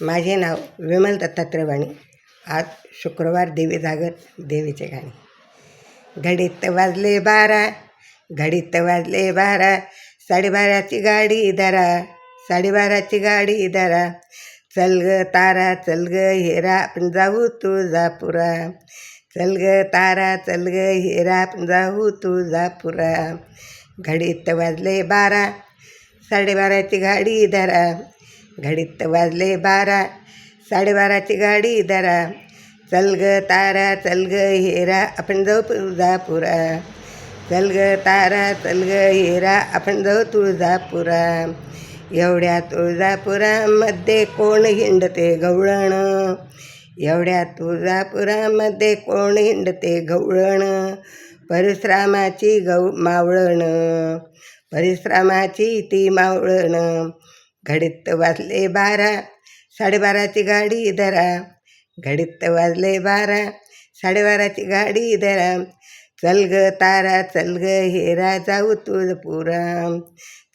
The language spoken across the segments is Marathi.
माझे नाव विमल दत्तात्रय वाणी आज शुक्रवार देवी जागत देवीचे गाणे. घडीत वाजले बारा घडीत वाजले बारा साडेबाराची गाडी धरा साडेबाराची गाडी धरा. चल ग तारा चल ग हेरा आपण जाऊ तुळजापुरा. चल ग तारा चल ग हेरा आपण जाऊ तुळजापुरा. घडीत वाजले बारा साडेबाराची गाडी धरा. घडीत वाजले बारा. साडेबाराची गाडी दारा. चल ग तारा चल ग हेरा आपण जाऊ तुळजापुरा. चल ग तारा चल ग हेरा आपण जाऊ तुळजापुरा. एवढ्या तुळजापुरामध्ये कोण हिंडते गवळण? एवढ्या तुळजापुरामध्ये कोण हिंडते गवळण? परिश्रामाची गौ मावळण. परिश्रमाची ती मावळण. घडीत वाजले बारा साडेबाराची गाडी धरा घडीत वाजले बारा साडेबाराची गाडी धरा चल ग तारा चल ग हेरा जाऊ तुळजापुरा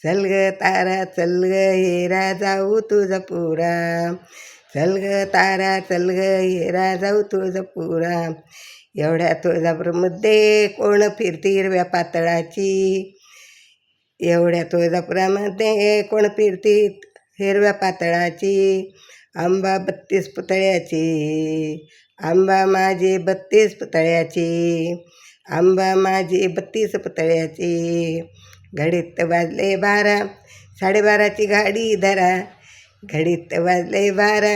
चल ग तारा चल ग हेरा जाऊ तुळजापुरा चल ग तारा चल ग हेरा जाऊ तुळजापुरा एवढ्या तुळजापूरमध्ये कोण फिरती हिरव्या पातळाची? एवढ्या तुळजापुरामध्ये कोण फिरती हिरव्या पातळाची आंबा बत्तीस पुतळ्याची आंबा माझी बत्तीस पुतळ्याची आंबा माझी बत्तीस पुतळ्याची. घडीत वाजले बारा साडेबाराची गाडी धरा. घडीत वाजले बारा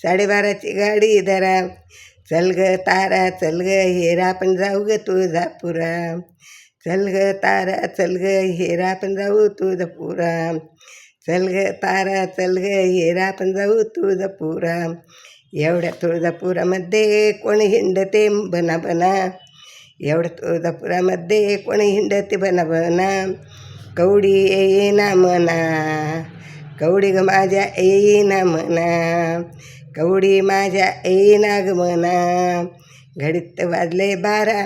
साडेबाराची गाडी धरा. चल ग तारा चल ग हेरा पण जाऊ ग तुळजापुरा. चल ग तारा चल ग हेरा पण जाऊ तुळजापुरा चल ग तारा चल ग हेरा पण जाऊ तुळजापुरा एवढ्या तुळजापुरामध्ये कोणी हिंडते बना बना एवढ्या तुळजापुरामध्ये कोणी हिंडते बना बना कवडी येईना म्हणा कवडी ग माझ्या येईना म्हणा कवडी माझ्या येईना ग म्हणा घडीत वाजले बारा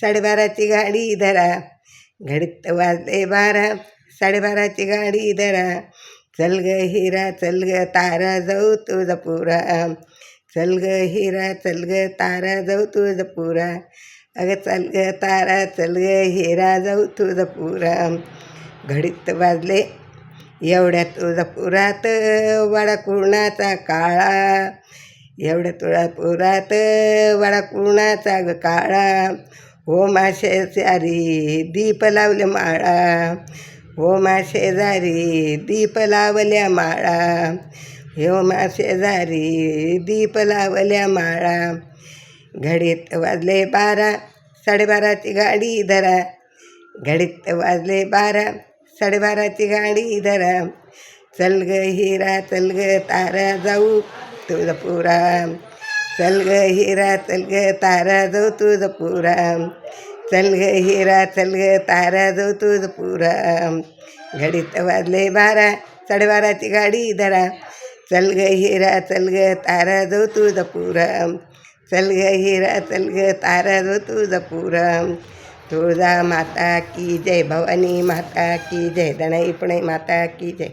साडेबाराची गाडी धरा. घडीत वाजले बारा साडेबाराची गाडी धरा. चल ग हिरा चल ग तारा जाऊ तुळजापुरा चल ग हिरा चल ग तारा जाऊ तुळजापुरा अगं चल ग तारा चल ग हिरा जाऊ तुळजापुरा घडीत वाजले एवढ्या तुळजापुरात वाडा कुणाचा काळा? एवढ्या तुळजापुरात वाडा कुणाचा ग काळा? हो मा शेजारी दीप लावले माळा. हो मा शेजारी दीप लावल्या माळा. हो मा शेजारी दीप लावल्या माळा. घडीत वाजले बारा साडेबाराची गाडी धरा. घडीत वाजले बारा साडेबाराची गाडी धरा. चल ग हिरा चल ग तारा जाऊ तुळजापुरा. चल ग हिरा चल ग तारा जाऊ तुळजापुरा चल ग हिरा चल ग तारा जाऊ तुळजापुरा घडीत वाजले बारा साडेबाराची गाडी धरा चल ग हिरा चल ग तारा जाऊ तुळजापुरा चल ग हिरा चल ग तारा जाऊ तुळजापुरा तुळजा माता की जय भवानी माता की जय दणाई माता की जय